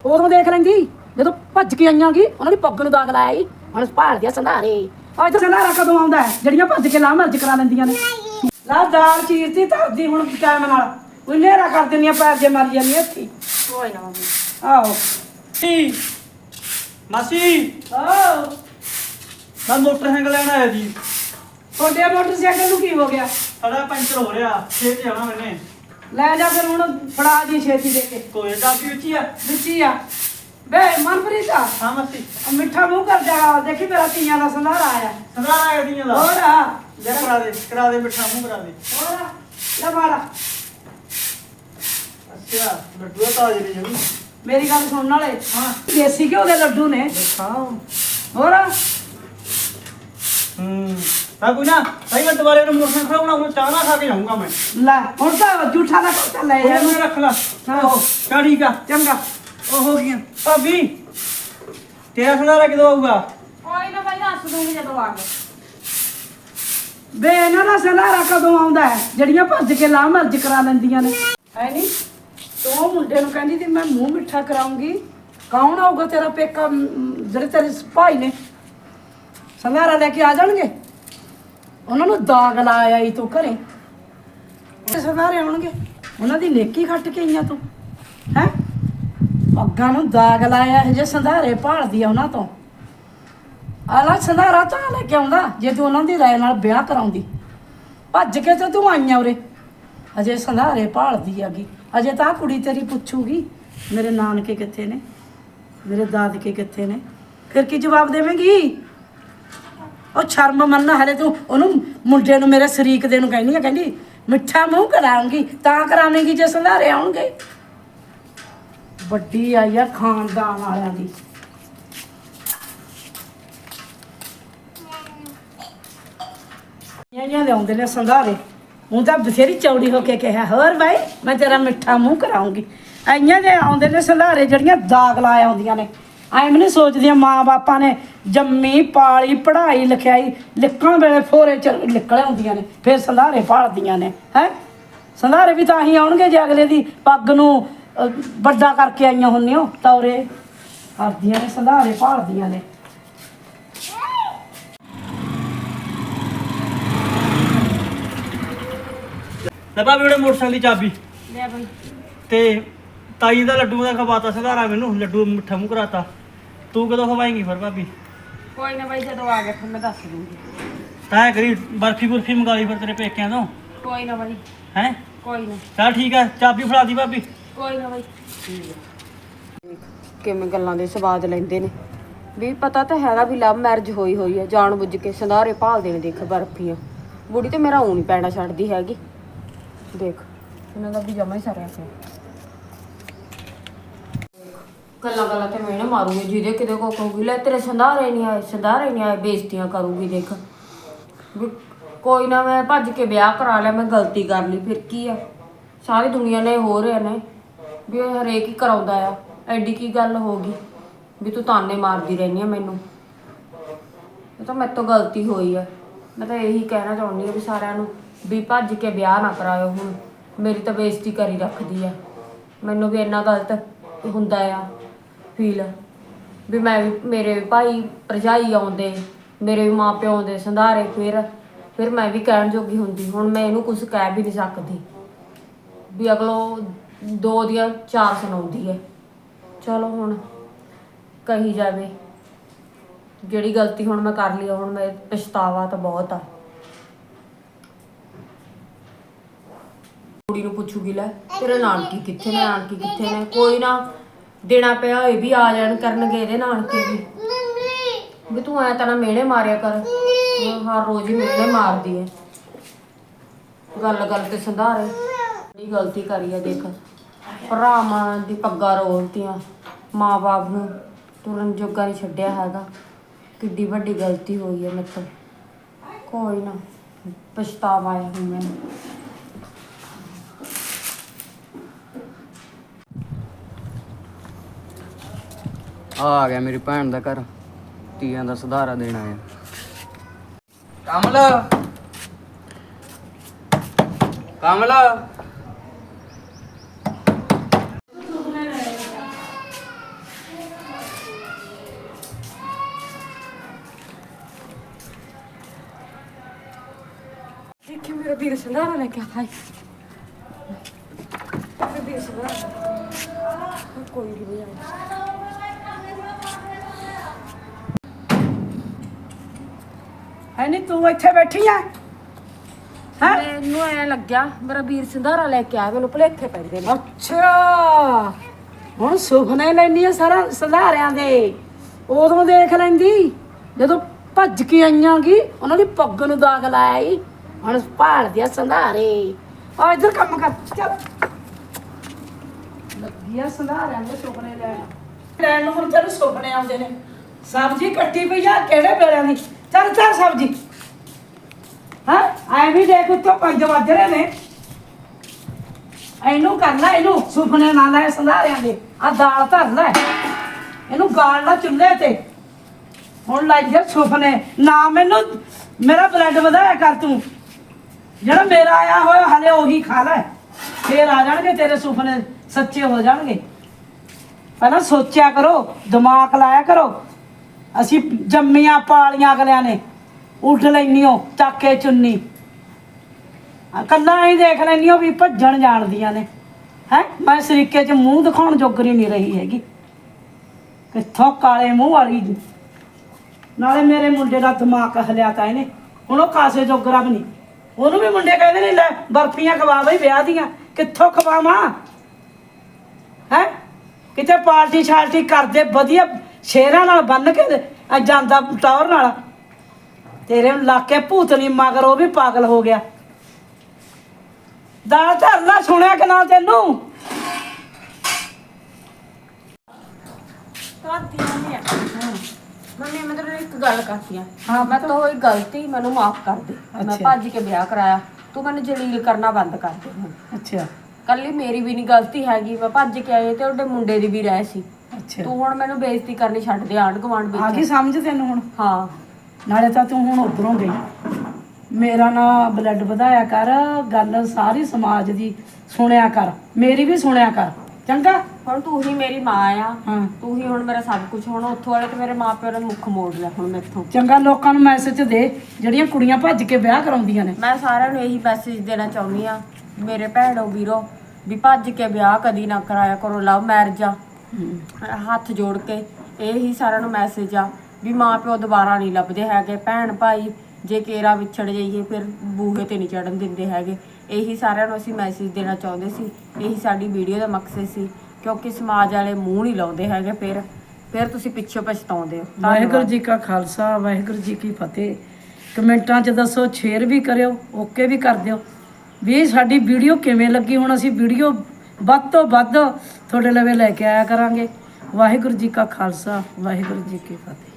ਉਦੋਂ ਦੇਖ ਲੈਂਦੀ ਜਦੋਂ ਭੱਜ ਕੇ ਆਈਆਂ ਗੀ ਉਹਨਾਂ ਦੀ ਪੱਗ ਨੂੰ ਦਾਗ ਲਾਇਆ ਈ। ਹੁਣ ਭਾਲ ਦਿਆ ਸੰਧਾਰੇ। ਅੱਜ ਤਾਂ ਸੰਧਾਰਾ ਕਦੋਂ ਆਉਂਦਾ ਹੈ? ਜਿਹੜੀਆਂ ਭੱਜ ਕੇ ਲਾਹ ਮਰਜ ਕਰਾ ਲੈਂਦੀਆਂ ਨੇ। ਲਾ ਦਾਲ ਚੀਰਤੀ ਧਰਦੀ ਹੁਣ ਟਾਈਮ ਨਾਲ। ਕੋਈ ਨੇਰਾ ਕਰ ਦਿੰਦੀਆਂ ਪੈਰ ਜੇ ਮਾਰੀ ਜਾਂਦੀਆਂ ਇੱਥੇ। ਕੋਈ ਨਾ ਮੰਮੀ। ਆਹੋ। ਮਾਸੀ ਮਾਸੀ। ਆਹ। ਮੈਂ ਮੋਟਰਸਾਈਕਲ ਲੈਣ ਆਇਆ ਜੀ। ਤੁਹਾਡੇ ਮੋਟਰਸਾਈਕਲ ਨੂੰ ਕੀ ਹੋ ਗਿਆ? ਸਾਡਾ ਪੈਂਚਰ ਹੋ ਰਿਹਾ ਛੇਤੀ ਆਉਣਾ ਮੈਨੇ। ਲੈ ਜਾ ਫਿਰ ਹੁਣ ਫੜਾ ਦੀ ਛੇਤੀ ਦੇ ਕੇ। ਕੋਈ ਡਾਬੀ ਵਿੱਚ ਹੀ ਆ। ਦਿੱਤੀ ਆ। ਵੇ ਮਨਪ੍ਰੀਤ ਆ। ਹਾਂ ਮਾਸੀ। ਮਿੱਠਾ ਮੂੰਹ ਕਰ ਜਾ ਦੇਖੀ ਮੇਰਾ ਤੀਆਂ ਦਾ ਸੰਧਾਰਾ ਆਇਆ। ਸੰਧਾਰਾ ਆ ਗੱਡੀਆਂ ਦਾ? ਹੋਰ ਆ। ਲੈ ਕਰਾ ਦੇ ਕਰਾ ਦੇ ਮਿੱਠਾ ਮੂੰਹ ਕਰਾ ਦੇ। ਹੋਰ ਆ। ਲੈ ਮਾਰਾ ਅੱਛਾ ਲੱਡੂ ਤਾਂ ਨੇ ਜਮੀ। ਮੇਰੀ ਗੱਲ ਸੁਣਨ ਵਾਲੇ ਹਾਂ। ਦੇਸੀ ਘਿਓ ਦੇ ਲੱਡੂ ਨੇ। ਹਾਂ ਹੋਰ ਆ? ਹੂੰ ਤਾਂ ਕੋਈ ਨਾ ਭਾਈ ਮੈਂ ਦੁਬਾਰੇ ਨੂੰ ਮੋਟਰਸਾਈਕਲ ਖੜਾਉਣਾ ਹੁਣ ਚਾਹ ਨਾ ਖਾ ਕੇ ਜਾਊਂਗਾ ਮੈਂ। ਲੈ ਹੁਣ ਤਾਂ ਝੂਠਾ ਦਾ ਕੋਟਾ ਲੈ ਜਾ ਉਹਨੂੰ ਰੱਖ ਲਾ। ਹਾਂ। ਉਹ ਚਾ ਠੀਕ ਆ। ਚੰਗਾ। ਉਹ ਹੋ ਗਈਆਂ। ਭਾਬੀ ਤੇਰਾ ਸੰਧਾਰਾ ਕਿਦੋਂ ਆਊਗਾ? ਕੋਈ ਨਾ ਭਾਈ ਦੱਸ ਦੂੰਗੀ ਜਦੋਂ ਆ ਗਏ। ਵੇ ਇਹਨਾਂ ਦਾ ਸੰਧਾਰਾ ਕਦੋਂ ਆਉਂਦਾ ਹੈ? ਜਿਹੜੀਆਂ ਭੱਜ ਕੇ ਲਾਹ ਮਰਜ ਕਰਾ ਲੈਂਦੀਆਂ ਨੇ। ਹੈ ਨਹੀਂ ਤੂੰ ਉਹ ਮੁੰਡੇ ਨੂੰ ਕਹਿੰਦੀ ਮੈਂ ਮੂੰਹ ਮਿੱਠਾ ਕਰਾਉਂਗੀ। ਕੌਣ ਆਊਗਾ ਤੇਰਾ ਪੇਕਾ? ਜਿਹੜੇ ਤੇਰੇ ਭਾਈ ਨੇ। ਸੰਧਾਰਾ ਲੈ ਕੇ ਆ ਜਾਣਗੇ? ਉਹਨਾਂ ਨੂੰ ਦਾਗ ਲਾਇਆ ਈ ਤੂੰ ਘਰੇ। ਤੇ ਸੰਧਾਰੇ ਆਉਣਗੇ। ਉਹਨਾਂ ਦੀ ਨੇਕੀ ਖੱਟ ਕੇ ਆਈਆਂ ਤੂੰ। ਹੈ? ਅੱਗਾਂ ਨੂੰ ਦਾਗ ਲਾਇਆ ਇਹ ਜੇ ਸੰਧਾਰੇ ਭਾਲਦੀ ਆ ਉਹਨਾਂ ਤੋਂ। ਆਲਾ ਸੰਧਾਰਾ ਤਾਂ ਲੈ ਕੇ ਆਉਂਦਾ ਜੇ ਤੂੰ ਉਹਨਾਂ ਦੀ ਰਾਏ ਨਾਲ ਵਿਆਹ ਕਰਾਉਂਦੀ। ਭੱਜ ਕੇ ਤੇ ਤੂੰ ਆਈਆਂ ਉਰੇ। ਅਜੇ ਸੰਧਾਰੇ ਭਾਲਦੀ ਆਗੀ ਅਜੇ ਤਾਂ ਆਹ ਕੁੜੀ ਤੇਰੀ ਪੁੱਛੂਗੀ ਮੇਰੇ ਨਾਨਕੇ ਕਿੱਥੇ ਨੇ? ਮੇਰੇ ਦਾਦਕੇ ਕਿੱਥੇ ਨੇ? ਫਿਰ ਕੀ ਜਵਾਬ ਦੇਵੇਂਗੀ? ਉਹ ਸ਼ਰਮ ਮੰਨ, ਹਲੇ ਤੂੰ ਉਹਨੂੰ ਮੁੰਡੇ ਨੂੰ ਮੇਰੇ ਸ਼ਰੀਕ ਦੇ ਨੂੰ ਕਹਿੰਦੀ ਆ, ਕਹਿੰਦੀ ਮਿੱਠਾ ਮੂੰਹ ਕਰਾਉਂਗੀ, ਤਾਂ ਕਰਾਵੇਂਗੀ ਜੇ ਸੰਧਾਰੇ ਆਉਣਗੇ। ਵੱਡੀ ਆਈ ਆ ਖਾਨਦਾਨ ਵਾਲਿਆਂ ਦੀ। ਇਹਨਾਂ ਲਿਆਉਂਦੇ ਨੇ ਸੰਧਾਰੇ ਉਹ ਤਾਂ ਬਥੇਰੀ ਚੌੜੀ ਹੋ ਕੇ ਕਿਹਾ, ਹੋਰ ਬਾਈ, ਮੈਂ ਤੇਰਾ ਮਿੱਠਾ ਮੂੰਹ ਕਰਾਉਂਗੀ। ਆਈਆਂ ਦੇ ਆਉਂਦੇ ਨੇ ਸੰਧਾਰੇ, ਜਿਹੜੀਆਂ ਦਾਗ ਲਾਇਆ ਆਉਂਦੀਆਂ ਨੇ। ਐ ਮੈਨੂੰ ਸੋਚਦੀਆਂ ਮਾਂ ਬਾਪਾਂ ਨੇ ਜੰਮੀ ਪਾਲੀ ਪੜ੍ਹਾਈ ਲਿਖਾਈ ਲਿਖਣ ਵੇਲੇ ਫੋਰੇ ਚ ਨਿਕਲ ਆਉਂਦੀਆਂ ਨੇ ਫਿਰ ਸੰਧਾਰੇ ਭਾਲਦੀਆਂ ਨੇ ਹੈ? ਸੰਧਾਰੇ ਵੀ ਤਾਂ ਹੀ ਆਉਣਗੇ ਜੇ ਅਗਲੇ ਦੀ ਪੱਗ ਨੂੰ ਵੱਡਾ ਕਰਕੇ ਆਈਆਂ ਹੁੰਦੀਆਂ ਤੌਰੇ। ਕਰਦੀਆਂ ਨੇ ਸੰਧਾਰੇ ਭਾਲਦੀਆਂ ਨੇ। ਲੈ ਭਾਬੀ ਉਹਦੇ ਮੋਟਰਸਾਈਕਲ ਦੀ ਚਾਬੀ। ਲੈ ਭਾਈ। ਤੇ ਤਾਈ ਦਾ ਲੱਡੂ ਦਾ ਖਵਾਤਾ ਸੰਧਾਰਾ ਮੈਨੂੰ ਲੱਡੂ ਮਿੱਠਾ ਮੂੰਹ ਕਰਾਤਾ। ਤੂੰ ਕਦੋਂ ਖਵਾਏਂਗੀ ਫਿਰ ਭਾਬੀ? ਕੋਈ ਨਾ ਭਾਈ ਜਦੋਂ ਆ ਗਏ ਫਿਰ ਮੈਂ ਦੱਸ ਦੂੰਗੀ। ਤਾਂ ਕਰੀ ਬਰਫੀ ਬੁਰਫੀ ਮੰਗਾ ਲਈ ਫਿਰ ਤੇਰੇ ਪੇਕਿਆਂ ਤੋਂ। ਕੋਈ ਨਾ ਭਾਈ ਹੈ? ਕੋਈ ਨਾ। ਚਲ ਠੀਕ ਆ ਚਾਬੀ ਫੜਾ ਦੀ ਭਾਬੀ। ਕੋਈ ਨਾ ਭਾਈ ਕਿਵੇਂ ਗੱਲਾਂ ਦੇ ਸਵਾਦ ਲੈਂਦੇ ਨੇ। ਵੀ ਪਤਾ ਤਾਂ ਹੈਗਾ ਵੀ ਲਵ ਮੈਰਿਜ ਹੋਈ ਹੋਈ ਹੈ ਜਾਣ ਬੁੱਝ ਕੇ ਸੰਧਾਰੇ ਭਾਲਦੇ ਨੇ ਦੇਖ ਬਰਫੀਆਂ। ਬੁੜੀ ਤੇ ਮੇਰਾ ਊਂ ਨਹੀਂ ਪੈਣਾ ਛੱਡਦੀ ਹੈਗੀ। ਦੇਖ ਇਹਨਾਂ ਦਾ ਵੀ ਜਮਾ ਹੀ ਸਰਿਆ ਪਿਆ। ਗੱਲਾਂ ਗੱਲਾਂ ਤੇ ਮੈਂ ਨਾ ਮਾਰੂਗੀ ਜਿਹਦੇ ਕਿਤੇ ਕੋ ਕਹੂਗੀ, ਲੈ ਤੇਰੇ ਸੰਧਾਰੇ ਨਹੀਂ ਆਏ, ਸੰਧਾਰੇ ਨਹੀਂ ਆਏ, ਬੇਇੱਜ਼ਤੀਆਂ ਕਰੂਗੀ ਦੇਖ। ਵੀ ਕੋਈ ਨਾ ਮੈਂ ਭੱਜ ਕੇ ਵਿਆਹ ਕਰਾ ਲਿਆ, ਮੈਂ ਗਲਤੀ ਕਰ ਲਈ, ਫਿਰ ਕੀ ਆ? ਸਾਰੀ ਦੁਨੀਆ ਨੇ ਹੋ ਰਹੇ ਨੇ, ਵੀ ਇਹ ਹਰੇਕ ਹੀ ਕਰਾਉਂਦਾ ਆ। ਐਡੀ ਕੀ ਗੱਲ ਹੋ ਗਈ? ਵੀ ਤੂੰ ਤਾਨੇ ਮਾਰਦੀ ਰਹਿਨੀ ਆ ਮੈਨੂੰ। ਇਹ ਤਾਂ ਮੇਰੇ ਤੋਂ ਗਲਤੀ ਹੋਈ ਆ। ਮੈਂ ਤਾਂ ਇਹੀ ਕਹਿਣਾ ਚਾਹੁੰਦੀ ਆ ਵੀ ਸਾਰਿਆਂ ਨੂੰ ਵੀ ਭੱਜ ਕੇ ਵਿਆਹ ਨਾ ਕਰਾਇਓ ਹੁਣ। ਮੇਰੀ ਤਾਂ ਬੇਇੱਜ਼ਤੀ ਕਰੀ ਰੱਖਦੀ ਆ। ਮੈਨੂੰ ਵੀ ਇੰਨਾ ਗਲਤ ਹੁੰਦਾ ਆ। ਫੀਲ। ਵੀ ਮੈਂ ਵੀ ਮੇਰੇ ਭਾਈ ਭਰਜਾਈ ਆਉਂਦੇ ਮੇਰੇ ਵੀ ਮਾਂ ਪਿਓ ਆਉਂਦੇ ਸੰਧਾਰੇ ਫਿਰ ਫਿਰ ਮੈਂ ਵੀ ਕਹਿਣ ਜੋਗੀ ਹੁੰਦੀ ਹੁਣ ਮੈਂ ਇਹਨੂੰ ਕੁਝ ਕਹਿ ਵੀ ਨਹੀਂ ਸਕਦੀ। ਵੀ ਅਗਲੋ ਦੋ ਦੀਆਂ ਚਾਰ ਸੁਣਾਉਂਦੀ ਹੈ। ਚਲੋ ਹੁਣ ਕਹੀ ਜਾਵੇ ਜਿਹੜੀ ਗਲਤੀ ਹੁਣ ਮੈਂ ਕਰ ਲਈ ਆ, ਹੁਣ ਮੈਂ ਪਛਤਾਵਾ ਤਾਂ ਬਹੁਤ ਆ। ਕੁੜੀ ਨੂੰ ਪੁੱਛੂਗੀ ਲੈ ਤੇਰੇ ਨਾਨਕੀ ਕਿੱਥੇ ਨੇ ਨਾਨਕੀ ਕਿੱਥੇ ਨੇ? ਕੋਈ ਨਾ ਦੇਣਾ ਪਿਆ ਇਹ ਵੀ ਆ ਜਾਣ ਕਰਨਗੇ ਇਹਦੇ ਨਾਨਕੇ ਵੀ। ਵੀ ਤੂੰ ਐ ਤਾਂ ਨਾ ਮਿਹਣੇ ਮਾਰਿਆ ਕਰ। ਉਹ ਹਰ ਰੋਜ਼ ਹੀ ਮਿਹਣੇ ਮਾਰਦੀ ਐ। ਗੱਲ ਗੱਲ ਤੇ ਸੰਧਾਰੇ। ਇਹ ਗਲਤੀ ਕਰੀ ਆ ਦੇਖ। ਭਰਾਵਾਂ ਦੀ ਪੱਗਾਂ ਰੋਲਤੀਆਂ ਮਾਂ-ਬਾਪ ਨੂੰ। ਤੁਰਨ ਜੋਗਾ ਨਹੀਂ ਛੱਡਿਆ ਹੈਗਾ। ਕਿੱਡੀ ਵੱਡੀ ਗਲਤੀ ਹੋਈ ਹੈ ਮੇਰੇ ਤੋਂ ਕੋਈ ਨਾ ਪਛਤਾਵਾ ਆਇਆ ਹੁਣ ਮੈਨੂੰ। ਆ ਆ ਗਿਆ ਮੇਰੀ ਭੈਣ ਦਾ ਘਰ। ਤੀਆਂ ਦਾ ਸੁਧਾਰਾ ਦੇਣਾ ਆਇਆ। ਕਮਲ। ਕਮਲ। ਕਿ ਮੇਰਾ ਕੋਈ ਨਹੀਂ। ਬੁਝਾਉਂਦਾ ਹੈ ਨਹੀਂ ਤੂੰ ਇੱਥੇ ਬੈਠੀ ਆ ਹੈ? ਮੈਨੂੰ ਐ ਲੱਗਿਆ ਮੇਰਾ ਵੀਰ ਸੰਧਾਰਾ ਲੈ ਕੇ ਆਇਆ ਮੈਨੂੰ ਭੁਲੇਖੇ ਪੈਂਦੇ ਨੇ। ਅੱਛਾ! ਹੁਣ ਸੁਪਨੇ ਲੈਣੀ ਆ ਸਾਰਾ ਸੰਧਾਰਿਆਂ ਦੇ। ਉਦੋਂ ਦੇਖ ਲੈਂਦੀ ਜਦੋਂ ਭੱਜ ਕੇ ਆਈਆਂਗੀ ਉਹਨਾਂ ਦੀ ਪੱਗ ਨੂੰ ਦਾਗ ਲਾਇਆ ਈ ਹੁਣ ਭਾਲਦੀ ਆ ਸੰਧਾਰੇ। ਆ ਇੱਧਰ ਕੰਮ ਕਰ ਚੱਲ। ਲੱਗਿਆ ਸੰਧਾਰਿਆਂ ਦੇ ਸੁਪਨੇ ਲੈਣ। ਲੈਣ ਨੂੰ ਹੁਣ ਤੈਨੂੰ ਸੁਪਨੇ ਆਉਂਦੇ ਨੇ। ਸਬਜ਼ੀ ਕੱਟੀ ਪਈ ਆ ਕਿਹੜੇ ਵੇਲੇ ਦੀ? ਚੱਲ ਚੱਲ ਸਬਜ਼ੀ। ਹਾਂ? ਐ ਵੀ ਦੇਖ ਉੱਤੋਂ ਪੰਜ ਵੱਜ ਰਹੇ ਨੇ। ਇਹਨੂੰ ਕਰਨਾ, ਇਹਨੂੰ ਸੁਪਨੇ ਨਾਲ ਲੈ ਸੰਧਾਰਿਆਂ ਦੇ। ਆ ਦਾਲ ਧਰ ਲੈ ਇਹਨੂੰ ਗਾਲ ਲਾ ਚੁੱਲ੍ਹੇ ਤੇ। ਹੁਣ ਲੱਗ ਸੁਪਨੇ। ਨਾ ਮੈਨੂੰ, ਮੇਰਾ ਬਲੱਡ ਵਧਾਇਆ ਕਰ ਤੂੰ। ਜਿਹੜਾ ਮੇਰਾ ਆਇਆ ਹੋਇਆ, ਹਲੇ ਉਹੀ ਖਾ ਲੈ। ਫੇਰ ਆ ਜਾਣਗੇ ਤੇਰੇ ਸੁਪਨੇ, ਸੱਚੇ ਹੋ ਜਾਣਗੇ। ਪਹਿਲਾਂ ਸੋਚਿਆ ਕਰੋ, ਦਿਮਾਗ ਲਾਇਆ ਕਰੋ। ਅਸੀਂ ਜੰਮੀਆਂ ਪਾਲੀਆਂ ਅਗਲਿਆਂ ਨੇ, ਉੱਠ ਲੈਨੀਓ ਚੱਕ ਚੁੰਨੀ। ਆ ਕੱਲਾ ਹੀ ਦੇਖ ਲੈਨੀਓ ਵੀ ਭੱਜਣ ਜਾਣਦੀਆਂ ਨੇ। ਹੈ? ਮੈਂ ਸਰੀਕੇ 'ਚ ਮੂੰਹ ਦਿਖਾਉਣ ਜੋਗਰੀ ਨਹੀਂ ਰਹੀ ਹੈਗੀ। ਕਿੱਥੋਂ ਕਾਲੇ ਮੂੰਹ ਵਾਲੀ? ਨਾਲੇ ਮੇਰੇ ਮੁੰਡੇ ਦਾ ਦਿਮਾਗ ਹਲਿਆ ਤਾਂ ਇਹਨੇ। ਹੁਣ ਉਹ ਕਾਸੇ ਜੋਗਰਾ ਵੀ ਨਹੀਂ। ਉਹਨੂੰ ਵੀ ਮੁੰਡੇ ਕਹਿੰਦੇ ਨੇ, ਲੈ, ਬਰਫੀਆਂ ਖਵਾ ਬਈ, ਵਿਆਹ ਦੀਆਂ। ਕਿੱਥੋਂ ਖਵਾਵਾਂ? ਹੈ? ਕਿਤੇ ਪਾਰਟੀ ਸ਼ਾਲਟੀ ਕਰਦੇ, ਵਧੀਆ ਸ਼ੇਰਾਂ ਨਾਲ ਬੰਨ ਕੇ ਤੇ ਆ ਜਾਂਦਾ ਟੌਰ ਨਾਲ। ਤੇਰੇ ਲਾਕੇ ਭੂਤਨੀ ਮਗਰ ਉਹ ਵੀ ਪਾਗਲ ਹੋ ਗਿਆ। ਦਾਲ ਧਰਨਾ ਸੁਣਿਆ ਕਿ ਨਾ ਤੈਨੂੰ? ਮੰਮੀ ਮੈਂ ਤੈਨੂੰ ਇੱਕ ਗੱਲ ਕਰਦੀ ਆ। ਹਾਂ, ਮੈਂ ਤਾਂ ਹੋਈ ਗਲਤੀ ਮੈਨੂੰ ਮਾਫ ਕਰ ਦੇ। ਮੈਂ ਅੱਛਾ। ਭੱਜ ਕੇ ਵਿਆਹ ਕਰਾਇਆ। ਤੂੰ ਮੈਨੂੰ ਜਲੀਲ ਕਰਨਾ ਬੰਦ ਕਰ ਦੇ ਹੁਣ। ਅੱਛਾ। ਕੱਲੀ ਮੇਰੀ ਵੀ ਨਹੀਂ ਗਲਤੀ ਹੈਗੀ। ਮੈਂ ਭੱਜ ਕੇ ਆਈ ਤੇ ਉਹਦੇ ਮੁੰਡੇ ਦੀ ਵੀ ਰਹਿ ਸੀ। ਅੱਛਾ। ਤੂੰ ਹੁਣ ਮੈਨੂੰ ਬੇਇੱਜ਼ਤੀ ਕਰਨੀ ਛੱਡ ਦੇ ਆਂਢ ਗੁਆਂਢ ਆ ਗਈ ਵਿੱਚ ਸਮਝ ਤੈਨੂੰ ਹੁਣ? ਹਾਂ। ਨਾਲੇ ਤਾਂ ਤੂੰ ਹੁਣ ਉਧਰੋਂ ਗਈ। ਮੇਰਾ ਨਾ ਬਲੱਡ ਵਧਾਇਆ ਕਰ ਗੱਲ ਸਾਰੀ ਸਮਾਜ ਦੀ ਸੁਣਿਆ ਕਰ ਮੇਰੀ ਵੀ ਸੁਣਿਆ ਕਰ। ਚੰਗਾ? ਹੁਣ ਤੂੰ ਹੀ ਮੇਰੀ ਮਾਂ ਆ। ਹਾਂ। ਤੂੰ ਹੀ ਹੁਣ ਮੇਰਾ ਸਭ ਕੁਝ ਹੁਣ ਉੱਥੋਂ ਵਾਲੇ ਤੇ ਮੇਰੇ ਮਾਪਿਆਂ ਨੇ ਮੁੱਖ ਮੋੜ ਲਿਆ ਹੁਣ ਮੈਥੋਂ। ਚੰਗਾ ਲੋਕਾਂ ਨੂੰ ਮੈਸੇਜ ਦੇ ਜਿਹੜੀਆਂ ਕੁੜੀਆਂ ਭੱਜ ਕੇ ਵਿਆਹ ਕਰਾਉਂਦੀਆਂ ਨੇ। ਮੈਂ ਸਾਰਿਆਂ ਨੂੰ ਇਹੀ ਮੈਸੇਜ ਦੇਣਾ ਚਾਹੁੰਦੀ ਆ ਮੇਰੇ ਭੈਣੋ ਵੀਰੋ ਵੀ ਭੱਜ ਕੇ ਵਿਆਹ ਕਦੀ ਨਾ ਕਰਾਇਆ ਕਰੋ ਲਵ ਮੈਰਿਜ ਆ। ਹੱਥ ਜੋੜ ਕੇ ਇਹ ਹੀ ਸਾਰਿਆਂ ਨੂੰ ਮੈਸੇਜ ਆ ਵੀ ਮਾਂ ਪਿਓ ਦੁਬਾਰਾ ਨਹੀਂ ਲੱਭਦੇ ਹੈਗੇ, ਭੈਣ ਭਾਈ ਜੇ ਕੇਰਾ ਵਿਛੜ ਜਾਈਏ ਫਿਰ ਬੂਹੇ ਤੇ ਨਹੀਂ ਚੜਨ ਦਿੰਦੇ ਹੈਗੇ। ਇਹੀ ਸਾਰਿਆਂ ਨੂੰ ਅਸੀਂ ਮੈਸੇਜ ਦੇਣਾ ਚਾਹੁੰਦੇ ਸੀ, ਇਹੀ ਸਾਡੀ ਵੀਡੀਓ ਦਾ ਮਕਸਦ ਸੀ, ਕਿਉਂਕਿ ਸਮਾਜ ਵਾਲੇ ਮੂੰਹ ਨਹੀਂ ਲਾਉਂਦੇ ਹੈਗੇ ਫਿਰ ਫਿਰ ਤੁਸੀਂ ਪਿੱਛੇ ਪਛਤਾਉਂਦੇ ਹੋ। ਵਾਹਿਗੁਰੂ ਜੀ ਕਾ ਖਾਲਸਾ, ਵਾਹਿਗੁਰੂ ਜੀ ਕੀ ਫਤਿਹ। ਕਮੈਂਟਾਂ 'ਚ ਦੱਸੋ ਸ਼ੇਅਰ ਵੀ ਕਰਿਓ ਓਕੇ ਵੀ ਕਰ ਦਿਓ। ਵੀ ਸਾਡੀ ਵੀਡੀਓ ਕਿਵੇਂ ਲੱਗੀ? ਹੁਣ ਅਸੀਂ ਵੀਡੀਓ ਵੱਧ ਤੋਂ ਵੱਧ ਤੁਹਾਡੇ ਲਵੇ ਲੈ ਕੇ ਆਇਆ ਕਰਾਂਗੇ। ਵਾਹਿਗੁਰੂ ਜੀ ਕਾ ਖਾਲਸਾ, ਵਾਹਿਗੁਰੂ ਜੀ ਕੀ ਫਤਿਹ।